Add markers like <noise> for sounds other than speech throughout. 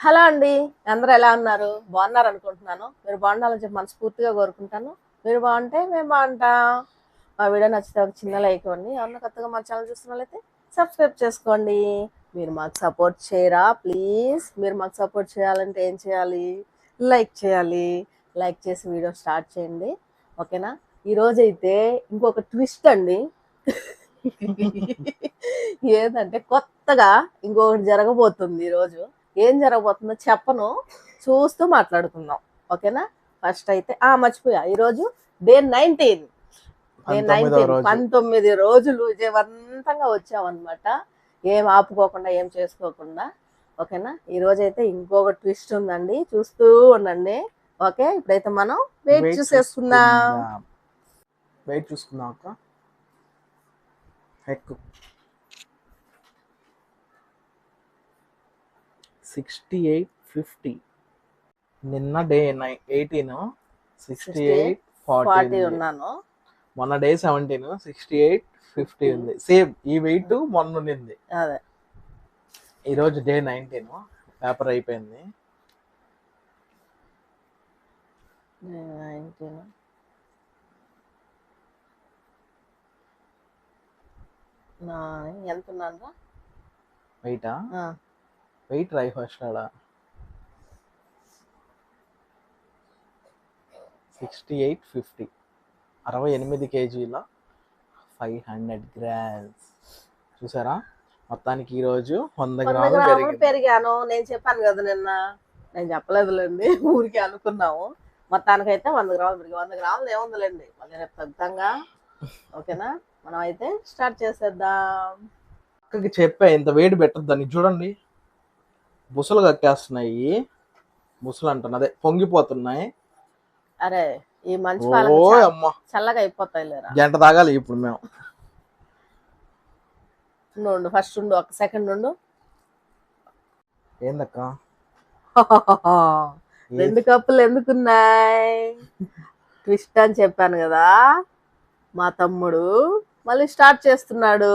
Hello అండి. అందరూ ఎలా ఉన్నారు? బాగున్నారు అనుకుంటున్నాను. మీరు బాగుండాలని చెప్పి మనస్ఫూర్తిగా కోరుకుంటాను. మీరు బాగుంటే మేము బాగుంటాం. మా వీడియో నచ్చితే ఒక చిన్న లైక్ ఇవ్వండి. ఏమన్నా కొత్తగా మా ఛానల్ చూస్తున్నట్లయితే సబ్స్క్రైబ్ చేసుకోండి. మీరు మాకు సపోర్ట్ చేయరా? ప్లీజ్. మీరు మాకు సపోర్ట్ చేయాలంటే ఏం చేయాలి? లైక్ చేయాలి. లైక్ చేసి వీడియో స్టార్ట్ చేయండి. ఓకేనా? ఈరోజైతే ఇంకొక ట్విస్ట్ అండి. ఏంటంటే కొత్తగా ఇంకొకటి జరగబోతుంది ఈరోజు ఏం జరగబోతుందో చెప్పను. చూస్తూ మాట్లాడుకుందాం. ఓకేనా? ఫస్ట్ అయితే ఆ మర్చిపోయా. ఈరోజు డే నైన్టీన్. డే నైన్టీన్ పంతొమ్మిది రోజులు విజయవంతంగా వచ్చామన్నమాట. ఏం ఆపుకోకుండా ఏం చేసుకోకుండా. ఓకేనా? ఈ రోజు అయితే ఇంకొక ట్విస్ట్ ఉందండి. చూస్తూ ఉండండి. ఓకే? ఇప్పుడైతే మనం వెయిట్ చూసేసుకుందాం. వెయిట్ చూసుకుందాం అక్క. ఎక్కు సిక్స్టీ ఎయిట్ ఫిఫ్టీ నిన్న day nine eighteen sixty eight forty ఉన్నాను. మొన్న day seventeen sixty eight fifty ఉంది. సేమ్ ఈ వెయిట్ మొన్న ఉండింది అదే. ఈరోజు డే నైన్టీన్ పేపర్ అయిపోయింది. నైన్టీన్ నా ఎంత ఉన్నాను వెయిటా? వెయిట్ రై ఫస్ట్ ఆడ. Sixty eight fifty. అరవై ఎనిమిది కేజీల ఫైవ్ హండ్రెడ్ గ్రామ్స్. చూసారా? మొత్తానికి ఈరోజు వంద గ్రాములు పెరిగాను. నేను చెప్పాను కదా నిన్న. నేను చెప్పలేదులేండి. <laughs> ఊరికి అనుకున్నాము. మొత్తానికైతే వంద గ్రాములు పెరిగి వంద గ్రాములు ఏముందిలేండి. మళ్ళీ రేపు తగ్గుతాంగా. ఓకేనా? మనం అయితే స్టార్ట్ చేసేద్దాం. అక్కడికి చెప్పా ఇంత వేడి పెట్టద్దని చూడండి. బుసలు కక్కేస్తున్నాయి. బుసలు అంటున్నా. అదే పొంగిపోతున్నాయి. అరే ఈ మంచి చల్లగా అయిపోతాయి లేరా? గంట తాగాలి ఇప్పుడు మేము. ఉండు, ఫస్ట్ ఉండు ఒక సెకండ్ ఉండు. ఏందక్క? రెండు కప్పులు ఎందుకున్నాయి? <laughs> ట్విస్ట్ అని చెప్పాను కదా మా తమ్ముడు. మళ్ళీ స్టార్ట్ చేస్తున్నాడు.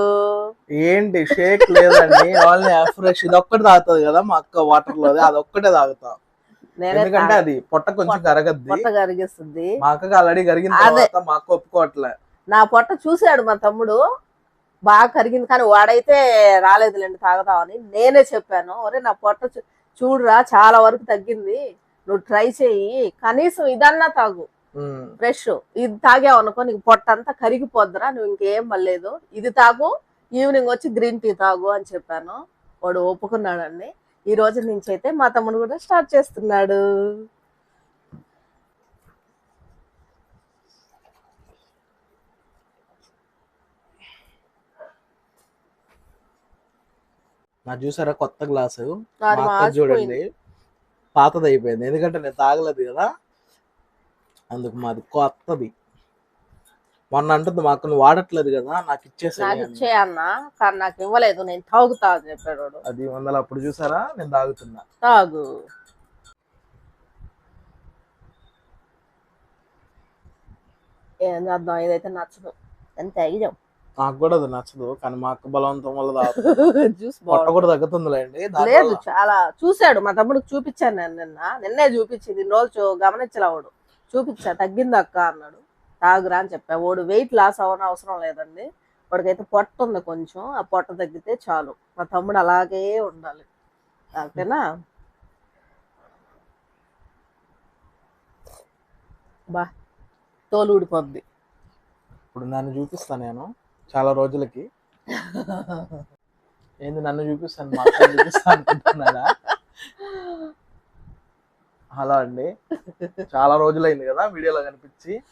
ఏంటి? షేక్ లేదండి. ఓన్లీ ఫ్రెష్ ఇది ఒక్కటి తాగుతుంది కదా మా అక్క వాటర్లో అది ఒక్కటే తాగుతా ఎందుకంటే అది పొట్ట కొంచెం కరగద్ది. పొట్ట కరిగిస్తుంది. మా అక్కకి ఆల్రెడీ కరిగిన. తర్వాత మా అక్క ఒప్పుకోవట్లే. నా పొట్ట చూశాడు మా తమ్ముడు. బాగా కరిగింది కానీ వాడైతే రాలేదులేండి తాగుతామని నేనే చెప్పాను. ఒరే నా పొట్ట చూడురా చాలా వరకు తగ్గింది. నువ్వు ట్రై చెయ్యి. కనీసం ఇదన్నా తాగు. ఫ్రెష్. ఇది తాగావు అనుకో నీకు పొట్ట అంతా కరిగిపోద్దురా నువ్వు ఇంకేం మళ్ళలేదు ఇది తాగు ఈవినింగ్ వచ్చి గ్రీన్ టీ తాగు అని చెప్పాను. వాడు ఒప్పుకున్నాడండి. ఈ రోజు నుంచి అయితే మా తమ్ముడు కూడా స్టార్ట్ చేస్తున్నాడు. నా చూసారా కొత్త గ్లాసు. చూడండి. పాతది అయిపోయింది ఎందుకంటే నేను తాగలేదు కదా. అందుకు మాది కొత్తది. మొన్న అంటుంది మా అక్క నువ్వు వాడట్లేదు కదా నాకు ఇచ్చేసా నాకు ఇచ్చేయన్న కానీ నాకు ఇవ్వలేదు. నేను తాగుతా అని చెప్పాడు వాడు. అది వందలు అప్పుడు చూసారా? నేను తాగుతున్నా. తాగు. ఏం చేద్దాం? ఇదైతే నచ్చదు. ఎంత అయ్యాం నాకు కూడా అది నచ్చదు కానీ మా అక్క బలవంతం వల్ల తాగుతుంది <laughs> జ్యూస్ పొట్ట కూడా తగ్గుతుందిలేండి లేదు. చాలా. చూశాడు మా తమ్ముడికి చూపించాను నేను నిన్న. నిన్నే చూపించింది ఇన్ని రోజులు చూ- గమనించలే వాడు చూపించా తగ్గింది అక్క అన్నాడు. తాగురా అని చెప్పా. వాడు వెయిట్ లాస్ అవ్వని అవసరం లేదండి. వాడికైతే పొట్ట ఉంది కొంచెం. ఆ పొట్ట తగ్గితే చాలు. మా తమ్ముడు అలాగే ఉండాలి. ఓకేనా బా తోలు ఊడిపోద్ది. ఇప్పుడు నన్ను చూపిస్తా నేను. చాలా రోజులకి. ఏంది నన్ను చూపిస్తాను? మా అనుకుంటున్నారా <laughs> హలో అండి. చాలా రోజులైంది కదా వీడియోలో కనిపించి.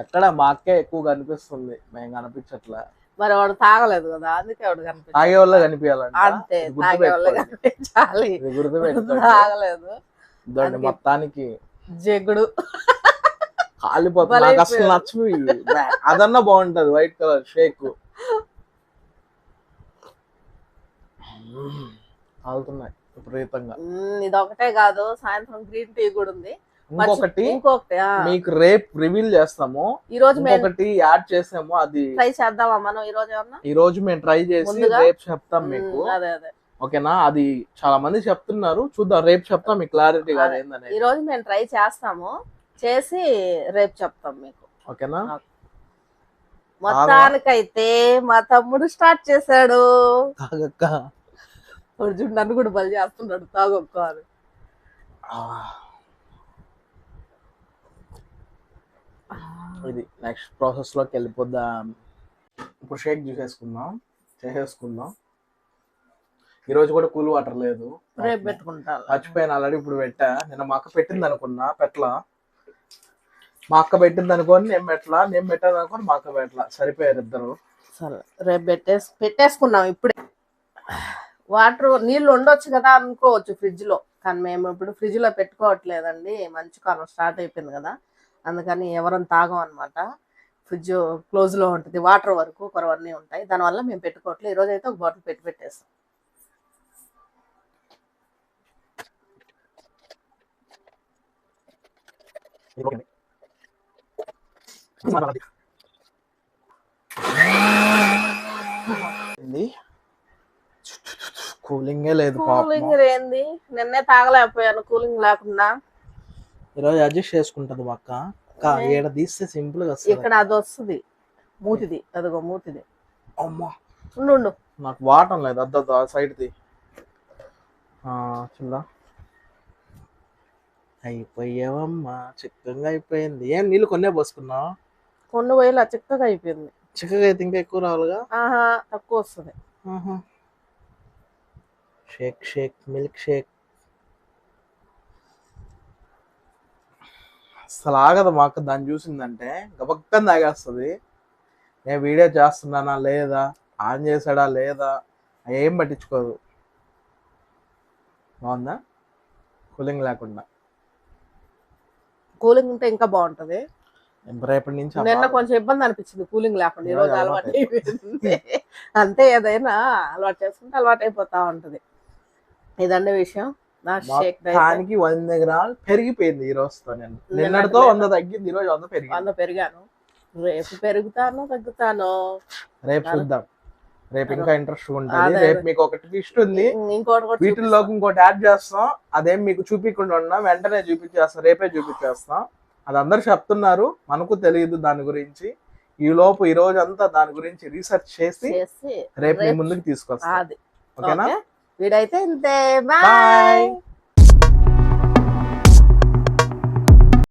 ఎక్కడ మా అక్కే ఎక్కువ కనిపిస్తుంది మేము కనిపించట్లే. మరి వాడు తాగలేదు కదా అందుకే వాడు కనిపించాలి తాగే వాళ్ళ కనిపించాలంట. అంతే తాగే గుర్తుపెట్టుకోండి. కనిపించాలి. తాగలేదు. అందుకే- మొత్తానికి. జగుడు. కాలిపోతుంది నాకు అసలు. నచ్చవి అదన్నా బాగుంటది వైట్ కలర్ షేక్. <laughs> కాలుతున్నాయి. విపరీతంగా. మ్మ్, ఇది ఒకటే కాదు సాయంత్రం గ్రీన్ టీ కూడా ఉంది. ఇంకొకటి. మీకు రేపు రివీల్ చేస్తాము. ఈ రోజు ఇంకొకటి యాడ్ చేసాము అది ట్రై చేద్దామా మనం ఈ రోజు ఈ రోజు మేము ట్రై చేసి? రేపు చెప్తాం మీకు. అదే అదే. ఓకేనా? అది చాలా మంది చెప్తున్నారు. చూద్దాం రేపు చెప్తాం మీకు క్లారిటీ కాదు ఈ రోజు మేము ట్రై చేస్తాము. చేసి రేపు చెప్తాం మీకు. ఓకేనా? మొత్తానికైతే మా తమ్ముడు స్టార్ట్ చేశాడు. వాడు చూడు నన్ను కూడా బలి చేస్తున్నాడు తాగొక్క అని. ఇది నెక్స్ట్ ప్రాసెస్లోకి వెళ్ళిపోద్దాం ఇప్పుడు షేక్ చేసేసుకుందాం చేసేసుకుందాం. ఈ రోజు కూడా కూల్ వాటర్ లేదు. రేపు మర్చిపోయాను ఆల్రెడీ ఇప్పుడు పెట్టా. నిన్న మా అక్క పెట్టింది అనుకున్నా పెట్ల మా అక్క పెట్టింది అనుకోని నేను పెట్టలా నేను పెట్టాను అనుకోని మా అక్క పెట్టలా. సరిపోయారు ఇద్దరు. సరే రేపు పెట్టేసి పెట్టేసుకున్నాం ఇప్పుడే. వాటర్ నీళ్ళు ఉండొచ్చు కదా అనుకోవచ్చు ఫ్రిడ్జ్లో కానీ మేము ఇప్పుడు ఫ్రిడ్జ్లో పెట్టుకోవట్లేదండి. మంచి కాలం స్టార్ట్ అయిపోయింది కదా. అందుకని ఎవరం తాగం అనమాట ఫ్రిడ్జ్ క్లోజ్లో ఉంటుంది. వాటర్ వరకు కొరవన్నీ ఉంటాయి. దానివల్ల మేము పెట్టుకోవట్లేదు. ఈ రోజు అయితే ఒక బాటిల్ పెట్టి పెట్టేస్తాం ఏంది కూలింగే లేదు కూలింగ్ ఏంది నిన్నే తాగలేకపోయాను కూలింగ్ లేకుండా. ఈరోజు అడ్జస్ట్ చేసుకుంటది అక్క. ఈడ తీస్తే సింపుల్గా వస్తుంది. ఇక్కడ అది వస్తుంది. మూతిది. అదిగో మూతిది. అమ్మా. ఉండు నాకు వాటం లేదు. అద్ద సైడ్ ది. చిన్న అయిపోయావమ్మా. చిక్కగా అయిపోయింది. ఏం నీళ్ళు కొన్నే పోసుకున్నావు? కొన్ని వేల చిక్కగా అయిపోయింది. చిక్కగా అయితే ఇంకా ఎక్కువ రావాలిగా? ఆహా తక్కువ వస్తుంది. షేక్ షేక్ మిల్క్ షేక్ అసలు ఆగదు మా అక్క దాన్ని చూసిందంటే గబక్కని తాగేస్తుంది. నేను వీడియో చేస్తున్నానా లేదా? ఆన్ చేసాడా లేదా? ఏం పట్టించుకోదు. బాగుందా? కూలింగ్ లేకుండా. కూలింగ్ ఉంటే ఇంకా బాగుంటది. రేపటి నుంచి నిన్న. కొంచెం ఇబ్బంది అనిపించింది కూలింగ్ లేకుండా. ఈ ఈ రోజు రోజు అలవాటు అంతే ఏదైనా అలవాటు చేసుకుంటే అలవాటు అయిపోతా ఉంటది. ఇదండి విషయం? మొత్తానికి వంద గ్రాములు పెరిగిపోయింది ఈ రోజుతో నేను. నిన్నటితో వంద తగ్గింది ఈ రోజు వంద పెరిగింది. వంద పెరిగాను. రేపు పెరుగుతాను తగ్గుతాను? రేపు చూద్దాం. రేపు ఇంకా ఇంట్రెస్ట్ ఉంటుంది. రేపు. మీకు ఒక ట్విస్ట్ ఉంది. ఇంకోటి వీటిల్లోకి ఇంకోటి యాడ్ చేస్తాం. అదేం మీకు చూపించకుండా ఉన్నా వెంటనే చూపించేస్తాం. రేపే చూపించేస్తాం. అది అందరు చెప్తున్నారు. మనకు తెలియదు దాని గురించి. ఈ లోపు ఈ రోజు అంతా దాని గురించి రీసెర్చ్ చేసి రేపు ముందుకు తీసుకొస్తాం. ఓకేనా? ఓకే. వీడైతే ఇంతే Bye. బాయ్